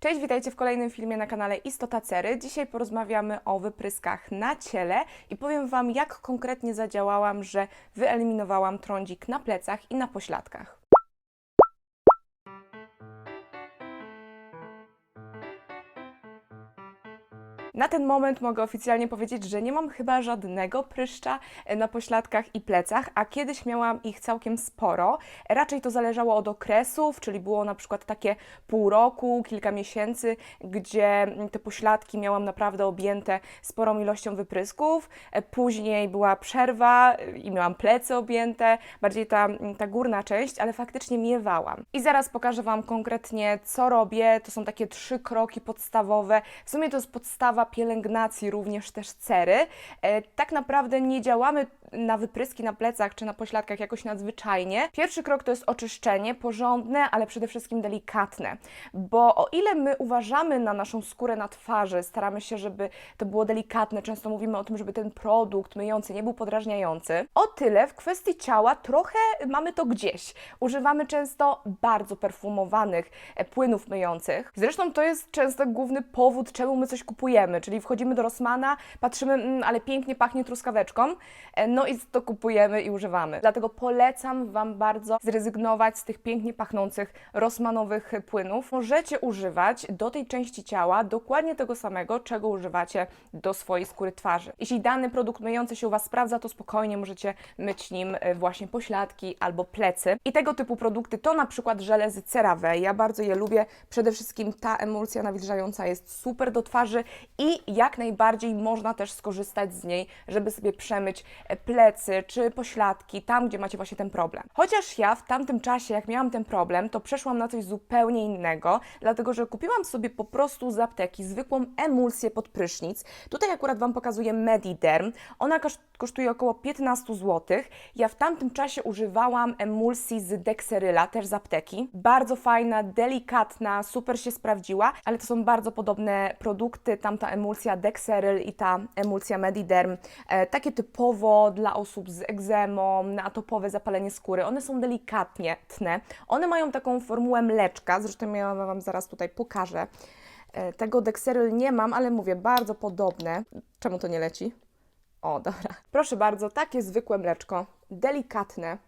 Cześć, witajcie w kolejnym filmie na kanale Istota Cery. Dzisiaj porozmawiamy o wypryskach na ciele i powiem Wam, jak konkretnie zadziałałam, że wyeliminowałam trądzik na plecach i na pośladkach. Na ten moment mogę oficjalnie powiedzieć, że nie mam chyba żadnego pryszcza e, na pośladkach i plecach, a kiedyś miałam ich całkiem sporo. Raczej to zależało od okresów, czyli było na przykład takie pół roku, kilka miesięcy, gdzie mm, te pośladki miałam naprawdę objęte sporą ilością wyprysków. E, Później była przerwa e, i miałam plecy objęte, bardziej ta, mm, ta górna część, ale faktycznie miewałam. I zaraz pokażę Wam konkretnie, co robię. To są takie trzy kroki podstawowe. W sumie to jest podstawa pielęgnacji również też cery. E, tak naprawdę nie działamy na wypryski na plecach czy na pośladkach jakoś nadzwyczajnie. Pierwszy krok to jest oczyszczenie, porządne, ale przede wszystkim delikatne, bo o ile my uważamy na naszą skórę na twarzy, staramy się, żeby to było delikatne, często mówimy o tym, żeby ten produkt myjący nie był podrażniający, o tyle w kwestii ciała trochę mamy to gdzieś. Używamy często bardzo perfumowanych e, płynów myjących. Zresztą to jest często główny powód, czemu my coś kupujemy, czyli wchodzimy do Rossmana, patrzymy, mm, ale pięknie pachnie truskaweczką, e, no i to kupujemy i używamy. Dlatego polecam Wam bardzo zrezygnować z tych pięknie pachnących Rossmanowych płynów. Możecie używać do tej części ciała dokładnie tego samego, czego używacie do swojej skóry twarzy. Jeśli dany produkt myjący się u Was sprawdza, to spokojnie możecie myć nim e, właśnie pośladki albo plecy. I tego typu produkty to na przykład żele z CeraVe. Ja bardzo je lubię. Przede wszystkim ta emulsja nawilżająca jest super do twarzy i jak najbardziej można też skorzystać z niej, żeby sobie przemyć e, plecy czy pośladki tam, gdzie macie właśnie ten problem. Chociaż ja w tamtym czasie, jak miałam ten problem, to przeszłam na coś zupełnie innego, dlatego że kupiłam sobie po prostu z apteki zwykłą emulsję pod prysznic. Tutaj akurat Wam pokazuję Mediderm. Ona kosz- kosztuje około 15 zł. Ja w tamtym czasie używałam emulsji z Dexeryla, też z apteki. Bardzo fajna, delikatna, super się sprawdziła, ale to są bardzo podobne produkty. Tamta emulsja Dexeryl i ta emulsja Mediderm. E, takie typowo dla osób z egzemą, na atopowe zapalenie skóry. One są delikatnie tne. One mają taką formułę mleczka, zresztą ja Wam zaraz tutaj pokażę. E, Tego Dexeryl nie mam, ale mówię, bardzo podobne. Czemu to nie leci? O, dobra. Proszę bardzo, takie zwykłe mleczko, delikatne.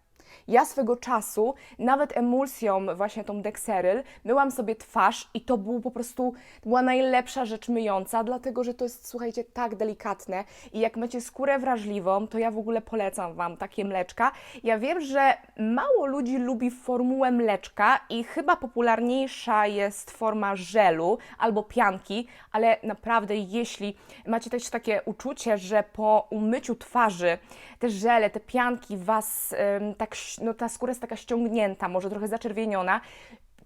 Ja swego czasu nawet emulsją, właśnie tą Dexeryl, myłam sobie twarz i to był po prostu, była najlepsza rzecz myjąca, dlatego że to jest, słuchajcie, tak delikatne i jak macie skórę wrażliwą, to ja w ogóle polecam Wam takie mleczka. Ja wiem, że mało ludzi lubi formułę mleczka i chyba popularniejsza jest forma żelu albo pianki, ale naprawdę jeśli macie też takie uczucie, że po umyciu twarzy te żele, te pianki Was ym, tak, no ta skóra jest taka ściągnięta, może trochę zaczerwieniona,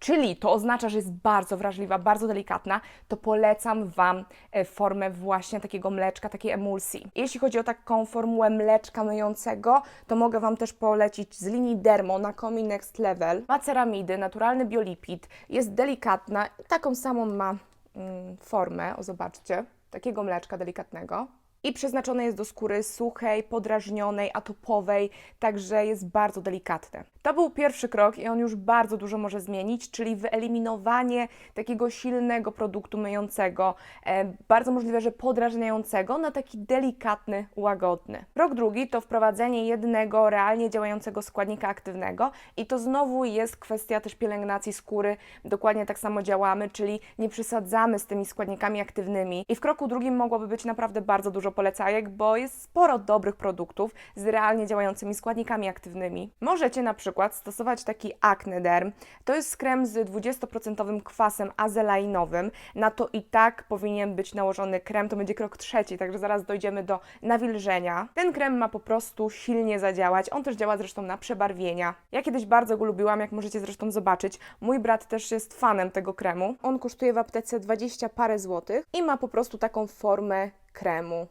czyli to oznacza, że jest bardzo wrażliwa, bardzo delikatna, to polecam Wam e, formę właśnie takiego mleczka, takiej emulsji. Jeśli chodzi o taką formułę mleczka myjącego, to mogę Wam też polecić z linii Dermo na Comi Next Level. Ma ceramidy, naturalny biolipid, jest delikatna taką samą ma mm, formę, o zobaczcie, takiego mleczka delikatnego. I przeznaczone jest do skóry suchej, podrażnionej, atopowej, także jest bardzo delikatne. To był pierwszy krok i on już bardzo dużo może zmienić, czyli wyeliminowanie takiego silnego produktu myjącego, e, bardzo możliwe, że podrażniającego, na taki delikatny, łagodny. Krok drugi to wprowadzenie jednego realnie działającego składnika aktywnego i to znowu jest kwestia też pielęgnacji skóry. Dokładnie tak samo działamy, czyli nie przesadzamy z tymi składnikami aktywnymi. I w kroku drugim mogłoby być naprawdę bardzo dużo polecajek, bo jest sporo dobrych produktów z realnie działającymi składnikami aktywnymi. Możecie na przykład stosować taki Acnederm. To jest krem z 20% kwasem azelainowym. Na to i tak powinien być nałożony krem. To będzie krok trzeci, także zaraz dojdziemy do nawilżenia. Ten krem ma po prostu silnie zadziałać. On też działa zresztą na przebarwienia. Ja kiedyś bardzo go lubiłam, jak możecie zresztą zobaczyć. Mój brat też jest fanem tego kremu. On kosztuje w aptece 20 parę złotych i ma po prostu taką formę kremu.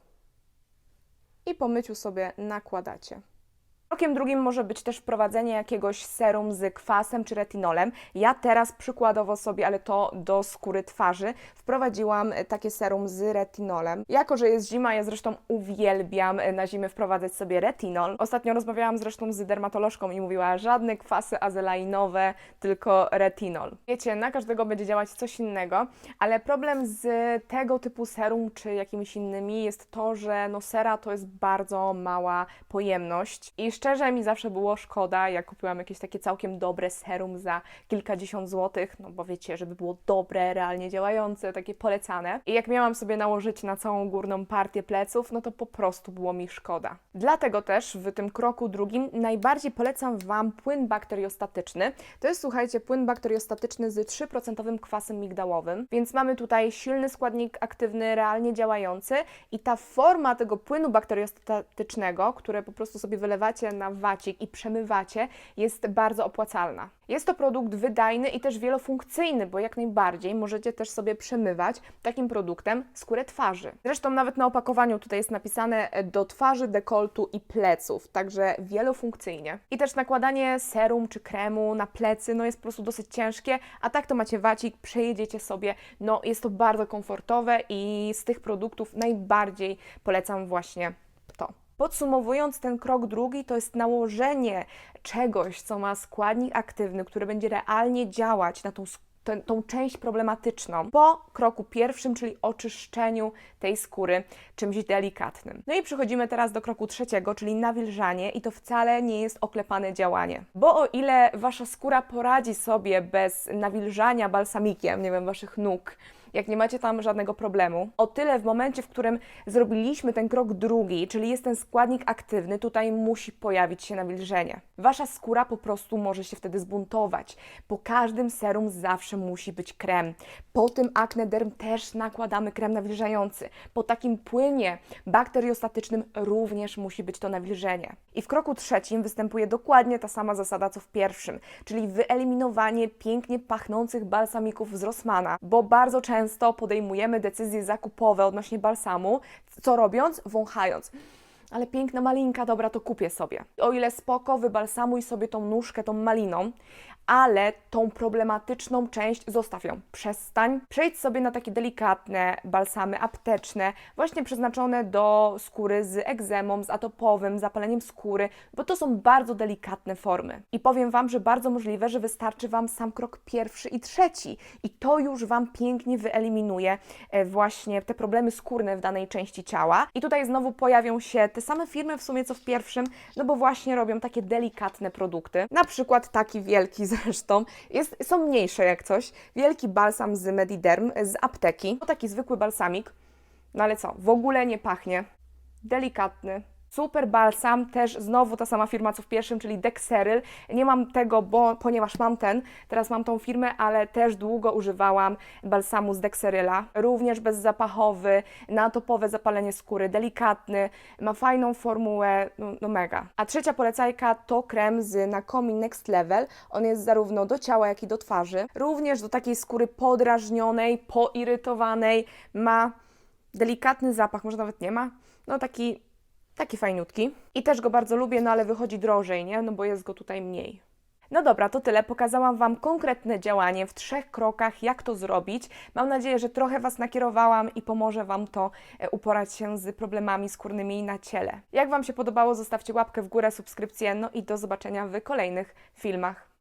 I po myciu sobie nakładacie. Krokiem drugim może być też wprowadzenie jakiegoś serum z kwasem czy retinolem. Ja teraz przykładowo sobie, ale to do skóry twarzy, wprowadziłam e, takie serum z retinolem. Jako, że jest zima, ja zresztą uwielbiam e, na zimę wprowadzać sobie retinol. Ostatnio rozmawiałam zresztą z dermatolożką i mówiła, żadne kwasy azelainowe, tylko retinol. Wiecie, na każdego będzie działać coś innego, ale problem z tego typu serum czy jakimiś innymi jest to, że no sera to jest bardzo mała pojemność i szczerze mi zawsze było szkoda, jak kupiłam jakieś takie całkiem dobre serum za kilkadziesiąt złotych, no bo wiecie, żeby było dobre, realnie działające, takie polecane. I jak miałam sobie nałożyć na całą górną partię pleców, no to po prostu było mi szkoda. Dlatego też w tym kroku drugim najbardziej polecam Wam płyn bakteriostatyczny. To jest, słuchajcie, płyn bakteriostatyczny z 3% kwasem migdałowym, więc mamy tutaj silny składnik aktywny, realnie działający i ta forma tego płynu bakteriostatycznego, które po prostu sobie wylewacie na wacik i przemywacie, jest bardzo opłacalna. Jest to produkt wydajny i też wielofunkcyjny, bo jak najbardziej możecie też sobie przemywać takim produktem skórę twarzy. Zresztą nawet na opakowaniu tutaj jest napisane e, do twarzy, dekoltu i pleców, także wielofunkcyjnie. I też nakładanie serum czy kremu na plecy no jest po prostu dosyć ciężkie, a tak to macie wacik, przejedziecie sobie, no jest to bardzo komfortowe i z tych produktów najbardziej polecam właśnie. Podsumowując ten krok drugi, to jest nałożenie czegoś, co ma składnik aktywny, który będzie realnie działać na tą tę- tą część problematyczną po kroku pierwszym, czyli oczyszczeniu tej skóry czymś delikatnym. No i przechodzimy teraz do kroku trzeciego, czyli nawilżanie i to wcale nie jest oklepane działanie. Bo o ile wasza skóra poradzi sobie bez nawilżania balsamikiem, nie wiem, waszych nóg, jak nie macie tam żadnego problemu. O tyle w momencie, w którym zrobiliśmy ten krok drugi, czyli jest ten składnik aktywny, tutaj musi pojawić się nawilżenie. Wasza skóra po prostu może się wtedy zbuntować. Po każdym serum zawsze musi być krem. Po tym Acne Derm też nakładamy krem nawilżający. Po takim płynie bakteriostatycznym również musi być to nawilżenie. I w kroku trzecim występuje dokładnie ta sama zasada co w pierwszym, czyli wyeliminowanie pięknie pachnących balsamików z Rossmana, bo bardzo często podejmujemy decyzje zakupowe odnośnie balsamu, co robiąc? Wąchając. Ale piękna malinka, dobra, to kupię sobie. O ile spoko, wybalsamuj sobie tą nóżkę tą maliną, ale tą problematyczną część zostaw ją. Przestań. Przejdź sobie na takie delikatne balsamy apteczne, właśnie przeznaczone do skóry z egzemą, z atopowym, zapaleniem skóry, bo to są bardzo delikatne formy. I powiem Wam, że bardzo możliwe, że wystarczy Wam sam krok pierwszy i trzeci i to już Wam pięknie wyeliminuje e, właśnie te problemy skórne w danej części ciała. I tutaj znowu pojawią się te same firmy w sumie co w pierwszym, no bo właśnie robią takie delikatne produkty. Na przykład taki wielki zresztą, jest, są mniejsze jak coś, wielki balsam z Mediderm z apteki. To taki zwykły balsamik, no ale co, w ogóle nie pachnie. Delikatny. Super balsam, też znowu ta sama firma co w pierwszym, czyli Dexeryl. Nie mam tego, bo, ponieważ mam ten, teraz mam tą firmę, ale też długo używałam balsamu z Dexeryla. Również bezzapachowy, na topowe zapalenie skóry, delikatny, ma fajną formułę, no, no mega. A trzecia polecajka to krem z Nakomi Next Level. On jest zarówno do ciała, jak i do twarzy. Również do takiej skóry podrażnionej, poirytowanej. Ma delikatny zapach, może nawet nie ma. No taki Taki fajniutki. I też go bardzo lubię, no ale wychodzi drożej, nie? No bo jest go tutaj mniej. No dobra, to tyle. Pokazałam Wam konkretne działanie w trzech krokach, jak to zrobić. Mam nadzieję, że trochę Was nakierowałam i pomoże Wam to e, uporać się z problemami skórnymi na ciele. Jak Wam się podobało, zostawcie łapkę w górę, subskrypcję, no i do zobaczenia w kolejnych filmach.